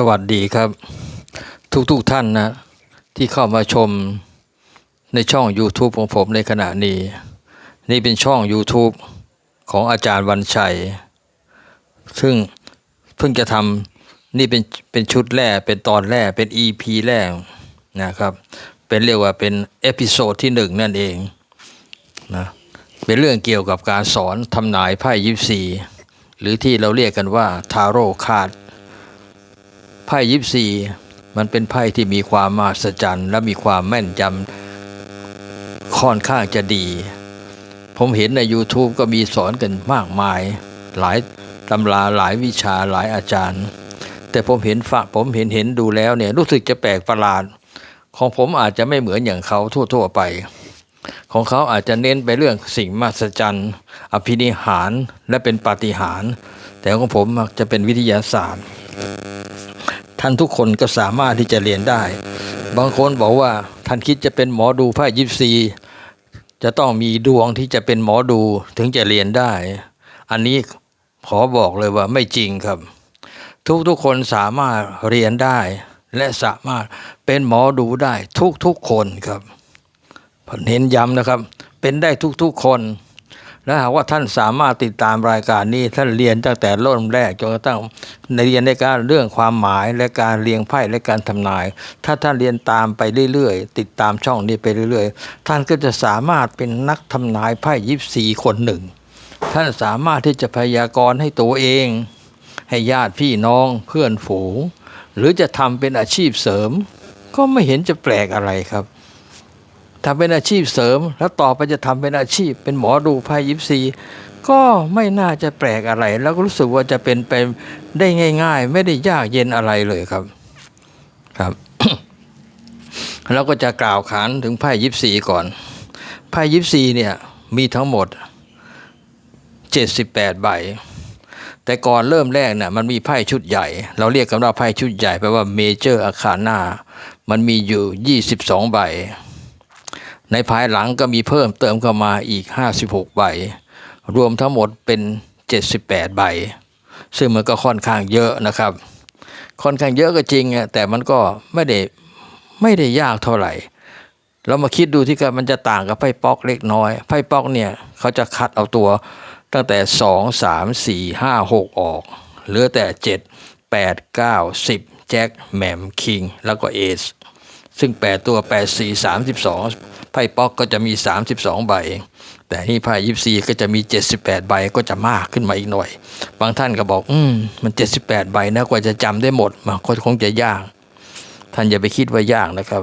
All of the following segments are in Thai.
สวัสดีครับทุกๆทท่านนะที่เข้ามาชมในช่อง YouTube ของผมในขณะนี้ นี่เป็นช่อง YouTube ของอาจารย์วันชัย ซึ่งเพิ่งจะทำนี่เป็นเป็นชุดแรก เป็นตอนแรก เป็น EP แรกนะครับ เป็นเรียกว่าเป็นเอพิโซดที่หนึ่งนั่นเองนะเป็นเรื่องเกี่ยวกับการสอนทำนายไพ่ยิปซีหรือที่เราเรียกกันว่าทาโร่คาร์ด ไพ่ยิปซีมันเป็นไพ่ที่มีความมหัศจรรย์ และมีความแม่นยำค่อนข้างจะดี ผมเห็นใน YouTube ก็มีสอนกันมากมาย หลายตำราหลายวิชาหลายอาจารย์ แต่ผมเห็นฝะผมเห็นเห็นดูแล้วเนี่ยรู้สึกจะแปลกประหลาด ของผมอาจจะไม่เหมือนอย่างเขาทั่ว ๆ ไป ของเขาอาจจะเน้นไปเรื่องสิ่งมหัศจรรย์ อภินิหารและเป็นปาฏิหาร แต่ของผมมักจะเป็นวิทยาศาสตร์ ท่านทุกคนก็สามารถที่จะเรียนได้ บางคนบอกว่าท่านคิดจะเป็นหมอดูไพ่ยิปซี จะต้องมีดวงที่จะเป็นหมอดูถึงจะเรียนได้ อันนี้ขอบอกเลยว่าไม่จริงครับ ทุกๆคนสามารถเรียนได้ และสามารถเป็นหมอดูได้ทุกๆคนครับผมเน้นย้ำนะครับ เป็นได้ทุกๆคน และหากว่าท่านสามารถติดตามรายการนี้ท่านเรียนตั้งแต่เริ่มแรกจนกระทั่งในเรียนในการเรื่องความหมายและการเรียงไพ่และการทำนาย ถ้าท่านเรียนตามไปเรื่อยๆ ติดตามช่องนี้ไปเรื่อยๆ ท่านก็จะสามารถเป็นนักทำนายไพ่ยิปซีคนหนึ่ง ท่านสามารถที่จะพยากรณ์ให้ตัวเอง ให้ญาติพี่น้องเพื่อนฝูง หรือจะทำเป็นอาชีพเสริม ก็ไม่เห็นจะแปลกอะไรครับ ทำเป็นอาชีพเสริม แล้วต่อไปจะทำเป็นอาชีพ เป็นหมอดูไพ่ยิปซีก็ไม่น่าจะแปลกอะไร แล้วก็รู้สึกว่าจะเป็นไปได้ง่าย ๆ ไม่ได้ยากเย็นอะไรเลยครับครับเราก็จะกล่าวขานถึงไพ่ยิปซีก่อนไพ่ยิปซีเนี่ยมีทั้งหมด 78 ใบ แต่ก่อนเริ่มแรกเนี่ยมันมีไพ่ชุดใหญ่ เราเรียกกันว่าไพ่ชุดใหญ่แปลว่าเมเจอร์อาคาน่ามันมีอยู่ 22 ใบ ในภายหลังก็มีเพิ่มเติมเข้ามาอีก 56 ใบ รวมทั้งหมดเป็น 78 ใบ ซึ่งมันก็ค่อนข้างเยอะนะครับ ค่อนข้างเยอะก็จริงแต่มันก็ไม่ได้ไม่ได้ยากเท่าไหร่เรามาคิดดูที่กันมันจะต่างกับไพ่ป๊อกเล็กน้อย ไพ่ป๊อกเนี่ยเขาจะคัดเอาตัวตั้งแต่ 2 3 4 5 6 ออก เหลือแต่ 7 8 9 10 แจ็คแหม่มคิง แล้วก็เอส ซึ่ง 8 ตัว 8 4 32 ไพ่ป๊อกก็จะมี 32 ใบ แต่นี่ไพ่ยิปซีก็จะมี 78 ใบก็จะมากขึ้นมาอีกหน่อย บางท่านก็บอก อืม มัน 78 ใบนะกว่าจะจำได้หมด มันก็คงจะยาก ท่านอย่าไปคิดว่ายากนะครับ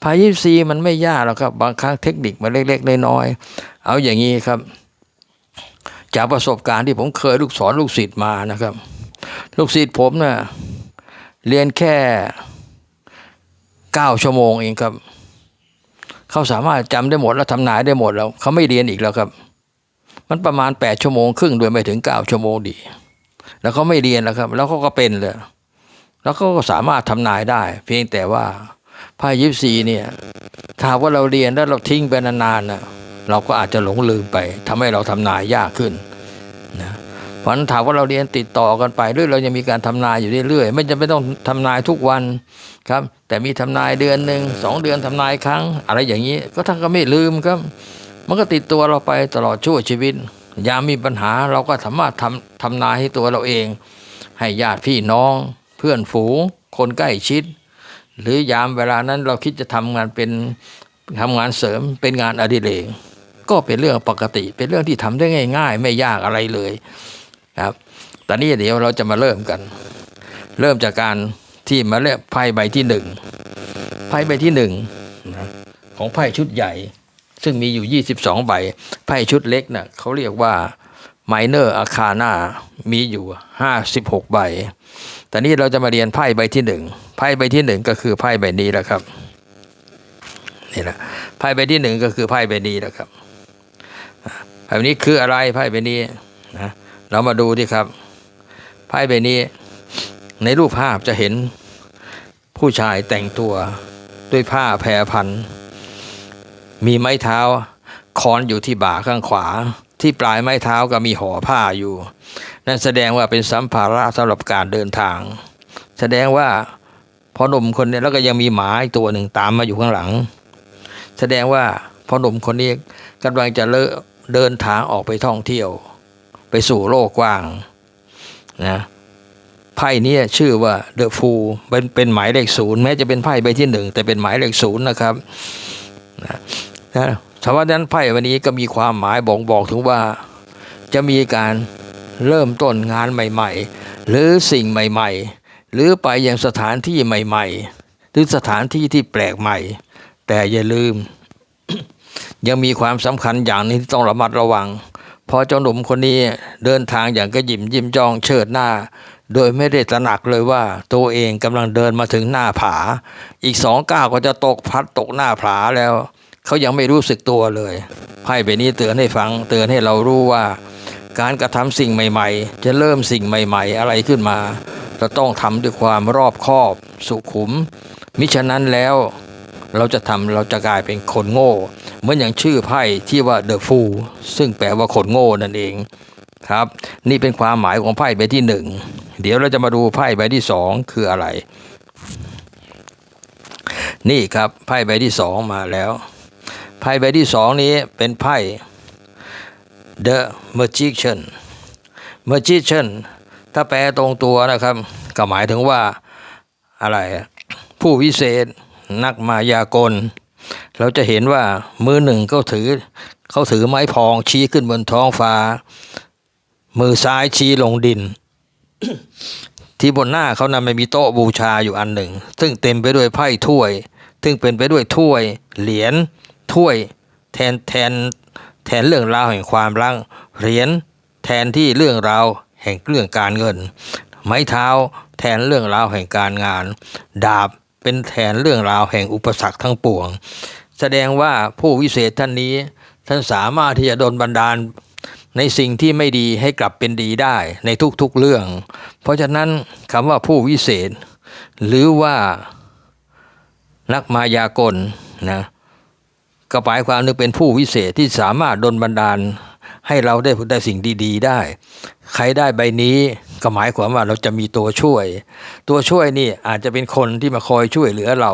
ไพ่ยิปซีมันไม่ยากหรอกครับ บางครั้งเทคนิคมันเล็กๆน้อยๆเอาอย่างนี้ครับ จากประสบการณ์ที่ผมเคยลูกสอนลูกศิษย์มานะครับ ลูกศิษย์ผมนะ่ะเรียนแค่ เก้าชั่วโมงเองครับ เขาสามารถจำได้หมดแล้วทำนายได้หมดแล้วเขาไม่เรียนอีกแล้วครับ มันประมาณแปดชั่วโมงครึ่งโดยไม่ถึงเก้าชั่วโมงดี แล้วเขาไม่เรียนแล้วครับ แล้วเขาก็เป็นเลยแล้วเขาก็สามารถทำนายได้ เพียงแต่ว่าไพ่ยิปซีเนี่ยถ้าว่าเราเรียนแล้วเราทิ้งไปนานๆนะเราก็อาจจะหลงลืมไปทำให้เราทำนายยากขึ้นนะ เพราะนั้นถามว่าเราเรียนติดต่อกันไปเรื่อยเรายังมีการทำนายอยู่เรื่อยๆไม่จำเป็นต้องทำนายทุกวันครับ แต่มีทำนายเดือนหนึ่งสองเดือนทำนายครั้ง อะไรอย่างนี้ก็ท่านก็ไม่ลืมครับ มันก็ติดตัวเราไปตลอดชั่วชีวิต ยามมีปัญหาเราก็สามารถทำทำนายให้ตัวเราเอง ให้ญาติพี่น้อง เพื่อนฝูงคนใกล้ชิด หรือยามเวลานั้นเราคิดจะทำงานเป็นทำงานเสริมเป็นงานอดิเรกก็เป็นเรื่องปกติเป็นเรื่องที่ทำได้ง่าย ๆ ไม่ยากอะไรเลย ครับ ตอนนี้เดี๋ยวเราจะมาเริ่มกัน เริ่มจากการที่มาเลือกไพ่ใบที่หนึ่งไพ่ใบที่หนึ่งของไพ่ชุดใหญ่ ซึ่งมีอยู่ 22 ใบ ไพ่ชุดเล็กนะ่ะเขาเรียกว่า Minor Arcana มีอยู่ 56 ใบ ตอนนี้เราจะมาเรียนไพ่ใบที่หนึ่งไพ่ใบที่หนึ่งก็คือไพ่ใบนี้แหละครับนี่แหละไพ่ใบที่หนึ่งก็คือไพ่ใบนี้นะครับไพ่ใบนี้คืออะไรไพ่ใบนี้นะ เรามาดูดิครับไพ่ใบนี้ในรูปภาพจะเห็นผู้ชายแต่งตัวด้วยผ้าแพรพัน มีไม้เท้าคอนอยู่ที่บ่าข้างขวา ที่ปลายไม้เท้าก็มีห่อผ้าอยู่ นั่นแสดงว่าเป็นสัมภาระสำหรับการเดินทาง แสดงว่าพอหนุ่มคนนี้แล้วก็ยังมีหมาอีกตัวหนึ่งตามมาอยู่ข้างหลัง แสดงว่าพอหนุ่มคนนี้กำลังจะเลเดินทางออกไปท่องเที่ยว ไปสู่โลกกว้างนะไพ่เนี้ชื่อว่าเดอะฟูเป็นเป็นหมายเลขศูนย์แม้จะเป็นไพ่ใบที่หนึ่งแต่เป็นหมายเลขศูนย์นะครับนะนะสำหรับนั้นไพ่วันนี้ก็มีความหมายบอกบอกถึงว่า จะมีการเริ่มต้นงานใหม่ ๆ หรือสิ่งใหม่ ๆ หรือไปยังสถานที่ใหม่ ๆ หรือสถานที่ที่แปลกใหม่ แต่อย่าลืม ยังมีความสำคัญอย่างนึงที่ต้องระมัดระวัง พอเจ้าหนุ่มคนนี้เดินทางอย่างกระหยิมยิ้มจองเชิดหน้า โดยไม่ได้ตระหนักเลยว่าตัวเองกำลังเดินมาถึงหน้าผา อีกสองก้าวก็จะตกพัดตกหน้าผาแล้ว เขายังไม่รู้สึกตัวเลยไพ่ใบนี้เตือนให้ฟังเตือนให้เรารู้ว่า การกระทำสิ่งใหม่ ๆ จะเริ่มสิ่งใหม่ ๆ อะไรขึ้นมาเราต้องทำด้วยความรอบคอบ สุขุม มิฉะนั้นแล้ว เราจะทำเราจะกลายเป็นคนโง่ เหมือนอย่างชื่อไพ่ที่ว่า The Fool ซึ่งแปลว่าคนโง่นั่นเองครับ นี่เป็นความหมายของไพ่ใบที่หนึ่งเดี๋ยวเราจะมาดูไพ่ใบที่สองคืออะไร นี่ครับไพ่ใบที่สองมาแล้วไพ่ใบที่สองนี้เป็นไพ่ The Magician Magician ถ้าแปลตรงตัวนะครับ ก็หมายถึงว่าอะไร ผู้วิเศษนักมายากล เราจะเห็นว่ามือหนึ่งเขาถือเขาถือไม้พองชี้ขึ้นบนท้องฟ้า มือซ้ายชี้ลงดิน ที่บนหน้าเขานั้นไม่มีโต๊ะบูชาอยู่อันหนึ่ง ซึ่งเต็มไปด้วยไพ่ถ้วย ซึ่งเป็นไปด้วยถ้วย เหรียญถ้วย แทนแทนแทนเรื่องราวแห่งความรักเหรียญแทนที่เรื่องราวแห่งเรื่องการเงิน ไม้เท้าแทนเรื่องราวแห่งการงาน ดาบ เป็นแทนเรื่องราวแห่งอุปสรรคทั้งปวง แสดงว่าผู้วิเศษท่านนี้ท่านสามารถที่จะดลบันดาลในสิ่งที่ไม่ดีให้กลับเป็นดีได้ในทุกๆเรื่อง เพราะฉะนั้นคำว่าผู้วิเศษ หรือว่านักมายากลนะก็หมายความนึกเป็นผู้วิเศษที่สามารถดลบันดาลให้เราได้ได้สิ่งดี ๆ ได้ ใครได้ใบนี้ ก็หมายความว่าเราจะมีตัวช่วย ตัวช่วยนี่อาจจะเป็นคนที่มาคอยช่วยเหลือเรา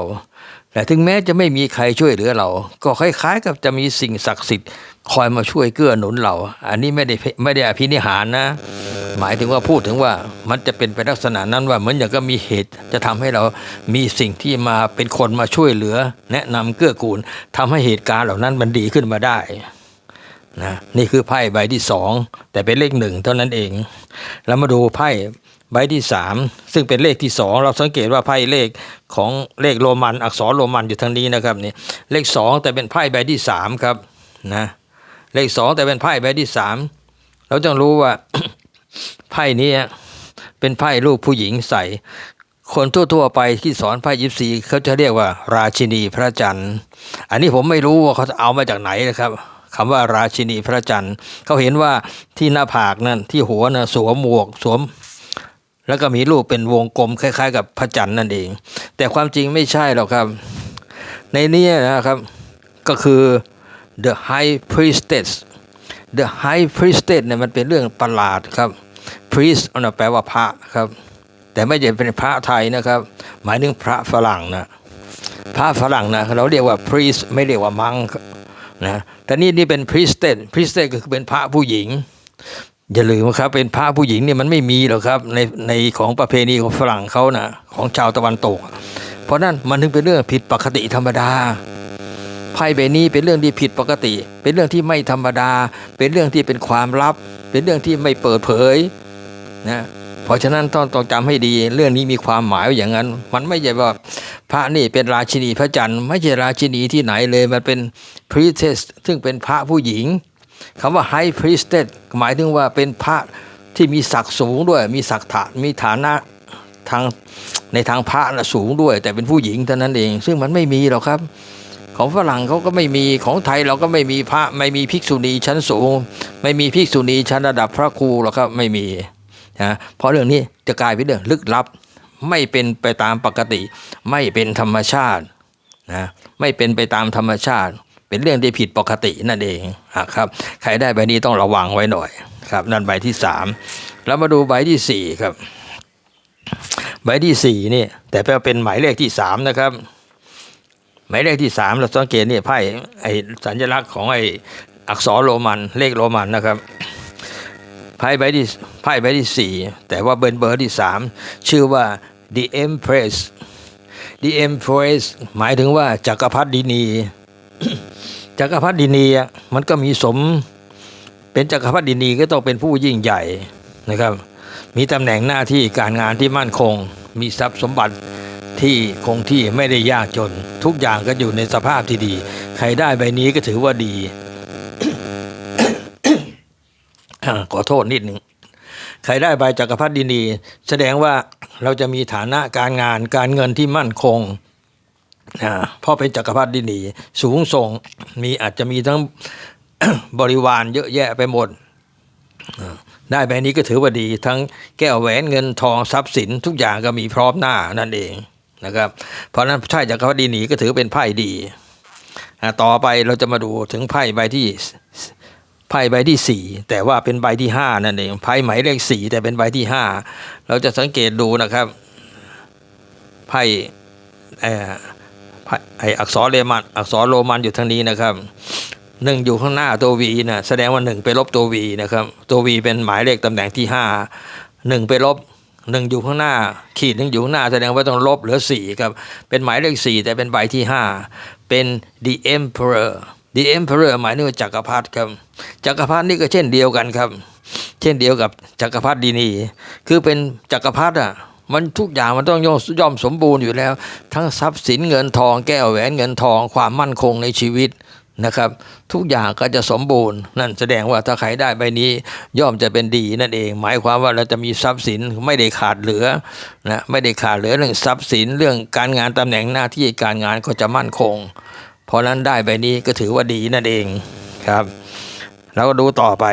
แต่ถึงแม้จะไม่มีใครช่วยเหลือเรา ก็คล้ายๆ กับจะมีสิ่งศักดิ์สิทธิ์คอยมาช่วยเกื้อหนุนเรา อันนี้ไม่ได้ไม่ได้อภินิหารนะ หมายถึงว่าพูดถึงว่ามันจะเป็นไปลักษณะนั้นว่าเหมือนอย่างก็มีเหตุ จะทำให้เรามีสิ่งที่มาเป็นคนมาช่วยเหลือ แนะนำเกื้อกูลทำให้เหตุการณ์เหล่านั้นมันดีขึ้นมาได้ นะนี่คือไพ่ใบที่สองแต่เป็นเลขหนึ่งเท่านั้นเอง แล้วมาดูไพ่ใบที่สามซึ่งเป็นเลขที่สองเราสังเกตว่าไพ่เลขของเลขโรมันอักษรโรมันอยู่ทางนี้นะครับนี่เลขสองแต่เป็นไพ่ใบที่สามครับนะเลขสองแต่เป็นไพ่ใบที่สามเราต้องรู้ว่าไพ่นี้เป็นไพ่รูปผู้หญิงใส่ คนทั่วๆไปที่สอนไพ่ยิปซีเขาจะเรียกว่า ราชินีพระจันทร์ อันนี้ผมไม่รู้ว่าเขาเอามาจากไหนนะครับ คำว่าราชินีพระจันทร์เขาเห็นว่าที่หน้าผากนั่นที่หัวนะสวมหมวกสวม แล้วก็มีรูปเป็นวงกลมคล้าย ๆ กับพระจันทร์นั่นเอง แต่ความจริงไม่ใช่หรอกครับ ในนี้นะครับก็คือ the high priestess the high priestess เนี่ยมันเป็นเรื่องประหลาดครับ priest อันแปลว่าพระครับ แต่ไม่ใช่เป็นพระไทยนะครับ หมายถึงพระฝรั่งนะพระฝรั่งนะเราเรียกว่า priest ไม่เรียกว่ามัง นะแต่นี่นี่เป็น priestess priestess ก็คือเป็นพระผู้หญิง อย่าลืมครับเป็นพระผู้หญิงเนี่ยมันไม่มีหรอกครับในในของประเพณีของฝรั่งเขานะของชาวตะวันตก เพราะนั่นมันถึงเป็นเรื่องผิดปกติธรรมดาไพ่ใบนี้เป็นเรื่องที่ผิดปกติ เป็นเรื่องที่ไม่ธรรมดา เป็นเรื่องที่เป็นความลับ เป็นเรื่องที่ไม่เปิดเผยนะเพราะฉะนั้นต้องต้องจำให้ดี เรื่องนี้มีความหมายอย่างนั้น มันไม่ใช่ว่า ระนี่เป็นราชินีพระจันทร์ไม่ใช่ราชินีที่ไหนเลยมันเป็น priestess ซึ่งเป็นพระผู้หญิงคำว่า high priestess หมายถึงว่าเป็นพระที่มีศักดิ์สูงด้วย มีศักดิ์ฐานมีฐานะทางในทางพระนะสูงด้วย แต่เป็นผู้หญิงเท่านั้นเอง ซึ่งมันไม่มีหรอกครับ ของฝรั่งเขาก็ไม่มีของไทยเราก็ไม่มีพระไม่มีภิกษุณีชั้นสูง ไม่มีภิกษุณีชั้นระดับพระครูหรอกครับไม่มีนะเพราะเรื่องนี้จะกลายเป็นเรื่องลึกลับ ไม่เป็นไปตามปกติ ไม่เป็นธรรมชาตินะไม่เป็นไปตามธรรมชาติ เป็นเรื่องที่ผิดปกตินั่นเองอะครับใครได้ใบนี้ต้องระวังไว้หน่อยครับ นั่นใบที่สามแล้วมาดูใบที่สี่ครับใบที่สี่นี่แต่เป็นหมายเลขที่สามนะครับ หมายเลขที่สามเราสังเกตนี่ไพ่ไอสัญลักษณ์ของไออักษรโรมันเลขโรมันนะครับไพ่ใบที่ไพ่ใบที่สี่แต่ว่าเบอร์เบอร์ที่สามชื่อว่า the empress the empress หมายถึงว่าจักรพรรดินีจักรพรรดินีอะมันก็มีสม เป็นจักรพรรดินีก็ต้องเป็นผู้ยิ่งใหญ่นะครับ มีตำแหน่งหน้าที่การงานที่มั่นคง มีทรัพย์สมบัติที่คงที่ไม่ได้ยากจน ทุกอย่างก็อยู่ในสภาพที่ดี ใครได้ใบนี้ก็ถือว่าดีขอโทษนิดหนึ่ง ใครได้ใบจักรพรรดินี แสดงว่าเราจะมีฐานะการงานการเงินที่มั่นคงอ่าเพราะเป็นจักรพรรดินีสูงส่งมีอาจจะมีทั้งบริวารเยอะแยะไปหมด ได้ใบนี้ก็ถือว่าดี ทั้งแก้วแหวนเงินทองทรัพย์สินทุกอย่างก็มีพร้อมหน้านั่นเองนะครับ เพราะนั้นใช่จักรพรรดินีก็ถือเป็นไพ่ดี ต่อไปเราจะมาดูถึงไพ่ใบที่ พ่ใบที่สี่แต่ว่าเป็นใบที่ห้านั่นเองไพ่หมายเลขสี่แต่เป็นใบที่ห้าเราจะสังเกตดูนะครับไพ่เอ่อไพ่ไออักษรเรมันอักษรโรมันอยู่ทางนี้นะครับหนึ่งอยู่ข้างหน้าตัววีนะแสดงว่าหนึ่งไปลบตัววีนะครับตัววีเป็นหมายเลขตำแหน่งที่ห้าหนึ่งไปลบหนึ่งอยู่ข้างหน้า ขีดหนึ่งอยู่ข้างหน้าแสดงว่าต้องลบเหลือสี่ครับเป็นหมายเลขสี่แต่เป็นใบที่ห้าเป็น the emperor the emperor หมายถึงว่าจักรพรรดิครับ จักรพรรดินี่ก็เช่นเดียวกันครับ เช่นเดียวกับจักรพรรดินี คือเป็นจักรพรรดิอะมันทุกอย่างมันต้องย่อมย่อมสมบูรณ์อยู่แล้ว ทั้งทรัพย์สินเงินทองแก้วแหวนเงินทองความมั่นคงในชีวิตนะครับ ทุกอย่างก็จะสมบูรณ์ นั่นแสดงว่าถ้าใครได้ใบนี้ย่อมจะเป็นดีนั่นเอง หมายความว่าเราจะมีทรัพย์สินไม่ได้ขาดเหลือนะไม่ได้ขาดเหลือเรื่องทรัพย์สินเรื่องการงานตำแหน่งหน้าที่การงานก็จะมั่นคง เพราะนั้นได้ใบนี้ก็ถือว่าดีนั่นเองครับ แล้วก็ดูต่อไป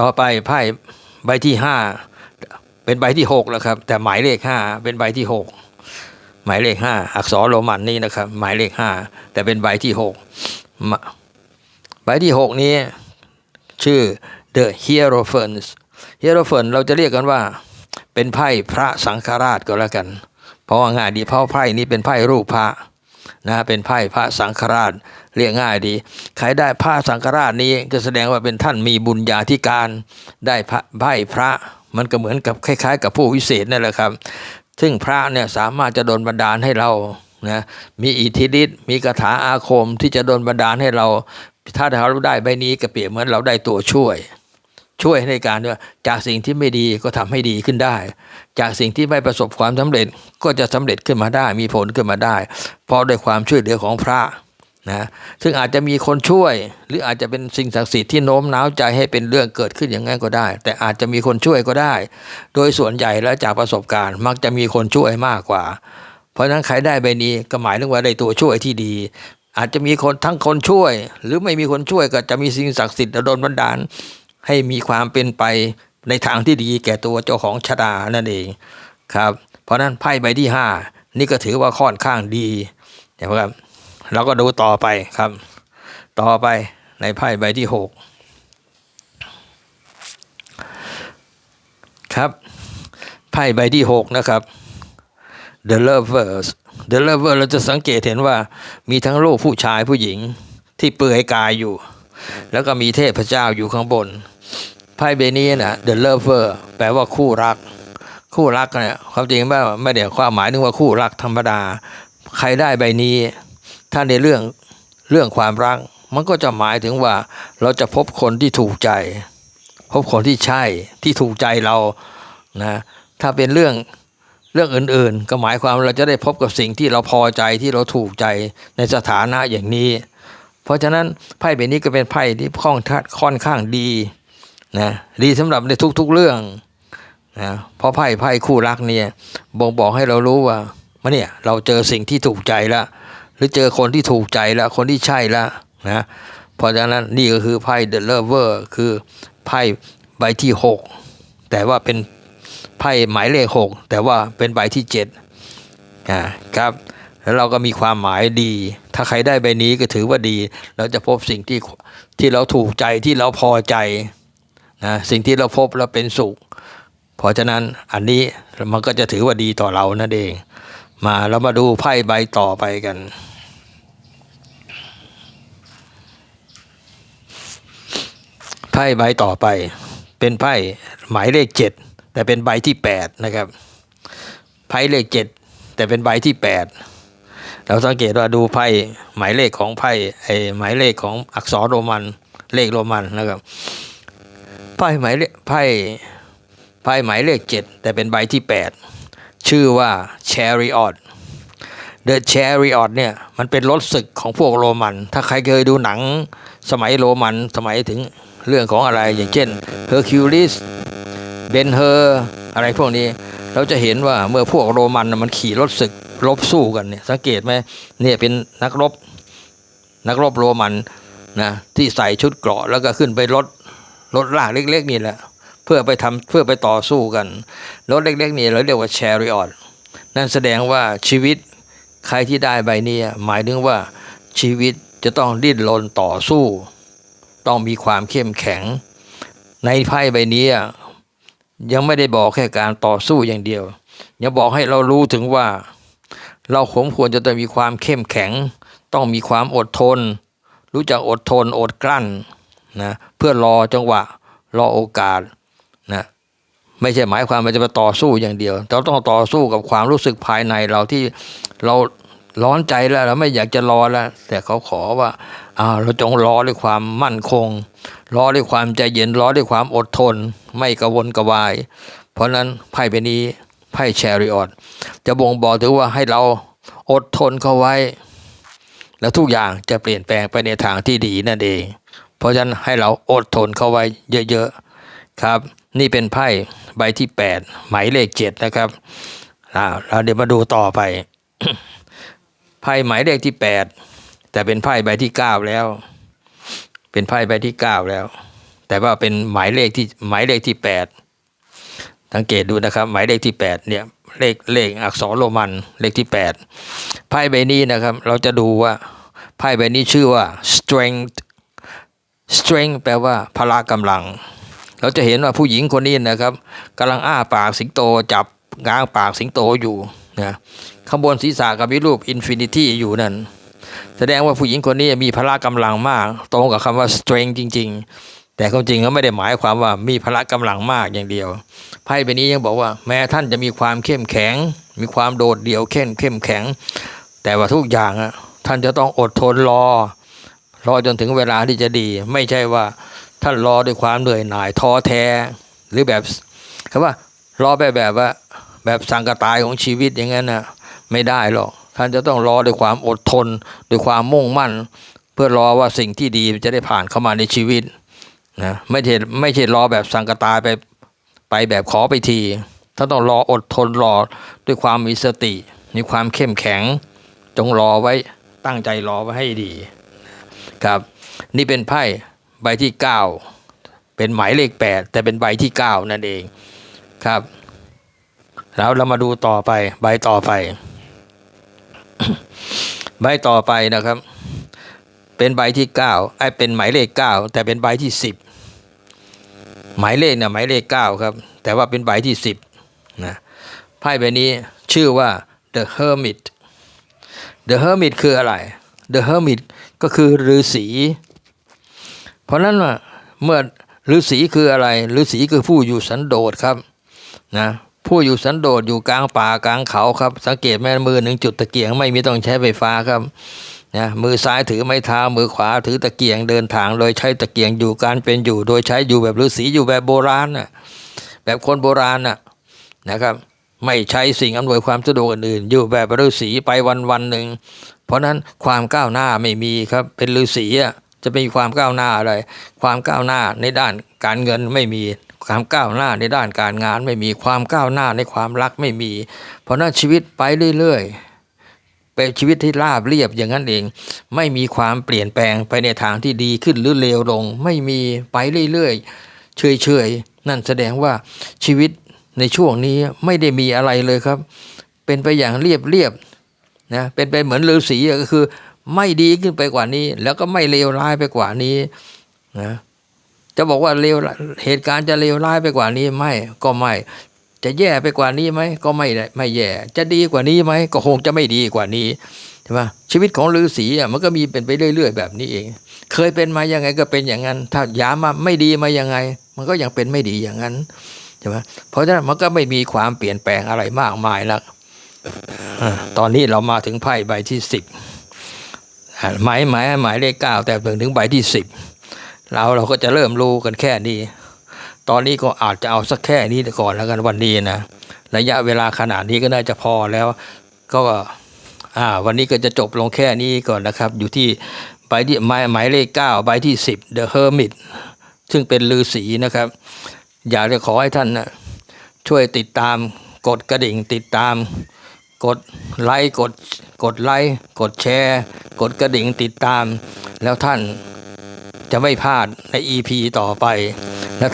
ต่อไปไพ่ใบที่ห้าเป็นใบที่หกแล้วครับ แต่หมายเลขห้าเป็นใบที่หกหมายเลขห้าอักษรโรมันนี่นะครับ หมายเลขห้าแต่เป็นใบที่หกใบที่หกนี้ ชื่อ The hierophants Hierophant เราจะเรียกกันว่า เป็นไพ่พระสังฆราชก็แล้วกัน เพราะว่าง่ายดีเพราะไพ่นี้เป็นไพ่รูปพระ นะเป็นไพ่พระสังฆราชเรียกง่ายดีใครได้พระสังฆราชนี้จะแสดงว่าเป็นท่านมีบุญญาธิการได้พระไพ่พระมันก็เหมือนกับคล้าย ๆ กับผู้วิเศษนั่นแหละครับ ซึ่งพระเนี่ยสามารถจะดลบันดาลให้เรานะมีอิทธิฤทธิ์มีคาถาอาคมที่จะดลบันดาลให้เรา ถ้าเราได้ใบนี้ก็เปรียบเหมือนเราได้ตัวช่วย ช่วยในการว่าจากสิ่งที่ไม่ดีก็ทำให้ดีขึ้นได้ จากสิ่งที่ไม่ประสบความสำเร็จก็จะสำเร็จขึ้นมาได้ มีผลขึ้นมาได้ เพราะด้วยความช่วยเหลือของพระนะซึ่งอาจจะมีคนช่วย หรืออาจจะเป็นสิ่งศักดิ์สิทธิ์ที่โน้มน้าวใจให้เป็นเรื่องเกิดขึ้นอย่างนั้นก็ได้ แต่อาจจะมีคนช่วยก็ได้ โดยส่วนใหญ่แล้วจากประสบการณ์ มักจะมีคนช่วยมากกว่า เพราะฉะนั้นใครได้ใบนี้ก็หมายถึงว่าได้ตัวช่วยที่ดี อาจจะมีคนทั้งคนช่วย หรือไม่มีคนช่วยก็จะมีสิ่งศักดิ์สิทธิ์โดนบันดาล ให้มีความเป็นไปในทางที่ดีแก่ตัวเจ้าของชะดานั่นเองครับเพราะนั้นไพ่ใบที่ห้านี่ก็ถือว่าค่อนข้างดีนะครับเราก็ดูต่อไปครับ ต่อไปในไพ่ใบที่หกครับไพ่ใบที่หกนะครับ The Lovers The Lover เราจะสังเกตเห็นว่ามีทั้งโลกผู้ชายผู้หญิงที่เปลือยกายอยู่ แล้วก็มีเทพเจ้าอยู่ข้างบน ไพ่ใบนี้นะ The Lover แปลว่าคู่รัก คู่รักเนี่ยความจริงว่าไม่ได้ความหมายถึงว่าคู่รักธรรมดา ใครได้ใบนี้ ถ้าในเรื่องเรื่องความรัก มันก็จะหมายถึงว่าเราจะพบคนที่ถูกใจ พบคนที่ใช่ที่ถูกใจเรานะถ้าเป็นเรื่องเรื่องอื่นๆ ก็หมายความเราจะได้พบกับสิ่งที่เราพอใจที่เราถูกใจในสถานะอย่างนี้ เพราะฉะนั้นไพ่ใบนี้ก็เป็นไพ่ที่ค่อนข้างค่อนข้างดี นะดีสำหรับในทุกๆเรื่องนะเพราะไพ่ไพ่คู่รักเนี่ยบ่งบอกให้เรารู้ว่ามันเนี่ยเราเจอสิ่งที่ถูกใจแล้วหรือเจอคนที่ถูกใจแล้วคนที่ใช่แล้วนะเพราะฉะนั้นนี่ก็คือไพ่ The Lover คือไพ่ใบที่หกแต่ว่าเป็นไพ่หมายเลขหกแต่ว่าเป็นใบที่เจ็ดนะครับแล้วเราก็มีความหมายดี ถ้าใครได้ใบนี้ก็ถือว่าดี เราจะพบสิ่งที่ที่เราถูกใจที่เราพอใจ นะสิ่งที่เราพบแล้วเป็นสุข เพราะฉะนั้นอันนี้มันก็จะถือว่าดีต่อเรานั่นเอง มาเรามาดูไพ่ใบต่อไปกัน ไพ่ใบต่อไป เป็นไพ่หมายเลขเจ็ดแต่เป็นใบที่แปดนะครับไพ่เลขเจ็ดแต่เป็นใบที่แปดเราสังเกตว่าดูไพ่หมายเลขของไพ่ไอหมายเลขของอักษรโรมันเลขโรมันนะครับ ไพ่หมายเลขไพ่ไพ่หมายเลขเจ็ดแต่เป็นใบที่แปดชื่อว่า Chariot The Chariot เนี่ยมันเป็นรถศึกของพวกโรมัน ถ้าใครเคยดูหนังสมัยโรมันสมัยถึงเรื่องของอะไรอย่างเช่น Hercules เบนเฮอร์อะไรพวกนี้ เราจะเห็นว่าเมื่อพวกโรมันมันขี่รถศึกรบสู้กันเนี่ยสังเกตไหมเนี่ยเป็นนักรบนักรบโรมันนะที่ใส่ชุดเกราะแล้วก็ขึ้นไปรถ รถลากเล็ก ๆ นี่แหละ เพื่อไปทำเพื่อไปต่อสู้กัน รถเล็ก ๆ นี่เราเรียกว่าแชริออตนั่นแสดงว่าชีวิตใครที่ได้ใบนี้หมายถึงว่าชีวิตจะต้องดิ้นรนต่อสู้ ต้องมีความเข้มแข็ง ในไพ่ใบนี้ยังไม่ได้บอกแค่การต่อสู้อย่างเดียว ยังบอกให้เรารู้ถึงว่า เราสมควรจะต้องมีความเข้มแข็ง ต้องมีความอดทน รู้จักอดทนอดกลั้น นะเพื่อรอจังหวะรอโอกาสนะไม่ใช่หมายความว่าจะมาต่อสู้อย่างเดียว เราต้องต่อสู้กับความรู้สึกภายในเราที่เราร้อนใจแล้วเราไม่อยากจะรอแล้ว แต่เขาขอว่าอ่าเราจงรอด้วยความมั่นคง รอด้วยความใจเย็นรอด้วยความอดทน ไม่กระวนกระวาย เพราะฉะนั้นไพ่ใบนี้ไพ่แชริออตจะบ่งบอกถึงว่าให้เราอดทนเข้าไว้ แล้วทุกอย่างจะเปลี่ยนแปลงไปในทางที่ดีนั่นเอง เพราะฉะนั้นให้เราอดทนเข้าไว้เยอะๆครับ นี่เป็นไพ่ใบที่ 8 หมายเลข 7 นะครับเราเดี๋ยวมาดูต่อไปไพ่หมายเลขที่ 8 แต่เป็นไพ่ใบที่ 9 แล้ว เป็นไพ่ใบที่ 9 แล้ว แต่ว่าเป็นหมายเลขที่หมายเลขที่ 8 สังเกตดูนะครับ หมายเลขที่ 8 เนี่ยเลขเลขอักษรโรมันเลขที่ 8 ไพ่ใบนี้นะครับ เราจะดูว่าไพ่ใบนี้ชื่อว่า strength strength แปลว่าพละกำลัง เราจะเห็นว่าผู้หญิงคนนี้นะครับกำลังอ้าปากสิงโตจับง้างปากสิงโตอยู่นะข้างบนศีรษะกับมีรูปอินฟินิตี้อยู่นั่น แสดงว่าผู้หญิงคนนี้มีพละกำลังมาก ตรงกับคำว่า strength จริง ๆ แต่ความจริงก็ไม่ได้หมายความว่ามีพละกำลังมากอย่างเดียวไพ่ใบนี้ยังบอกว่า แม้ท่านจะมีความเข้มแข็ง มีความโดดเดี่ยวเข้มเข้มแข็ง แต่ว่าทุกอย่างอะท่านจะต้องอดทนรอ รอจนถึงเวลาที่จะดี ไม่ใช่ว่าท่านรอด้วยความเหนื่อยหน่ายท้อแท้ หรือแบบคำว่ารอแบบแบบว่าแบบสังกตายของชีวิตอย่างนั้นนะไม่ได้หรอกท่านจะต้องรอด้วยความอดทนด้วยความมุ่งมั่น เพื่อรอว่าสิ่งที่ดีจะได้ผ่านเข้ามาในชีวิตนะไม่ใช่ไม่ใช่รอแบบสังกตายไปไปแบบขอไปทีท่านต้องรออดทนรอด้วยความมีสติ มีความเข้มแข็ง จงรอไว้ตั้งใจรอไว้ให้ดี ครับ นี่เป็นไพ่ใบที่ 9 เป็นหมายเลข 8 แต่เป็นใบที่ 9 นั่นเองครับ แล้วเรามาดูต่อไปใบต่อไป ใบต่อไปนะครับ เป็นใบที่9ไอ้เป็นหมายเลข 9 แต่เป็นใบที่ 10 หมายเลขเนี่ยหมายเลข 9 ครับ แต่ว่าเป็นใบที่ 10นะไพ่ใบนี้ชื่อว่า the hermit the hermit คืออะไร the hermit ก็คือฤาษีเพราะนั้นว่าเมื่อฤาษีคืออะไรฤาษีคือผู้อยู่สันโดษครับนะผู้อยู่สันโดษอยู่กลางป่ากลางเขาครับ สังเกตแม่มือหนึ่งจุดตะเกียงไม่มีต้องใช้ไฟฟ้าครับนะมือซ้ายถือไม้เท้ามือขวาถือตะเกียงเดินทาง โดยใช้ตะเกียงอยู่การเป็นอยู่ โดยใช้อยู่แบบฤาษีอยู่แบบโบราณน่ะแบบคนโบราณน่ะนะครับ ไม่ใช้สิ่งอำนวยความสะดวกอื่นๆอยู่แบบฤาษีไปวันวันหนึ่ง เพราะนั้นความก้าวหน้าไม่มีครับเป็นฤาษีอะจะมีความก้าวหน้าอะไร ความก้าวหน้าในด้านการเงินไม่มีความก้าวหน้าในด้านการงานไม่มีความก้าวหน้าในความรักไม่มี เพราะนั้นชีวิตไปเรื่อยๆเป็นชีวิตที่ราบเรียบอย่างนั้นเอง ไม่มีความเปลี่ยนแปลงไปในทางที่ดีขึ้นหรือเลวลง ไม่มีไปเรื่อยๆเฉยๆนั่นแสดงว่าชีวิตในช่วงนี้ไม่ได้มีอะไรเลยครับ เป็นไปอย่างเรียบเรียบ นะเป็นไปเหมือนฤาษีก็คือ ไม่ดีขึ้นไปกว่านี้ แล้วก็ไม่เลวร้ายไปกว่านี้นะจะบอกว่าเลวเหตุการณ์จะเลวร้ายไปกว่านี้ไม่ก็ไม่ จะแย่ไปกว่านี้ไหมก็ไม่ได้ไม่แย่ จะดีกว่านี้ไหมก็คงจะไม่ดีกว่านี้ใช่ไหมชีวิตของฤาษีอะมันก็มีเป็นไปเรื่อย ๆ แบบนี้เอง เคยเป็นมายังไงก็เป็นอย่างนั้น ถ้ายามาไม่ดีมายังไง มันก็ยังเป็นไม่ดีอย่างนั้นใช่ไหมเพราะฉะนั้นมันก็ไม่มีความเปลี่ยนแปลงอะไรมากมายแล้ว ตอนนี้เรามาถึงไพ่ใบที่สิบหมายหมายหมายเลขเก้าแต่ถึงถึงใบที่สิบเราเราก็จะเริ่มรู้กันแค่นี้ ตอนนี้ก็อาจจะเอาสักแค่นี้ก่อนแล้วกันวันนี้นะระยะเวลาขนาดนี้ก็น่าจะพอแล้ว ก็อ่าวันนี้ก็จะจบลงแค่นี้ก่อนนะครับ อยู่ที่ใบที่หมายหมายเลขเก้าใบที่สิบ The Hermit ซึ่งเป็นฤาษีนะครับ อยากจะขอให้ท่านนะช่วยติดตามกดกระดิ่งติดตาม กดไลค์กดกดไลค์กดแชร์ กดกระดิ่งติดตาม แล้วท่านจะไม่พลาดใน EP ต่อไปและ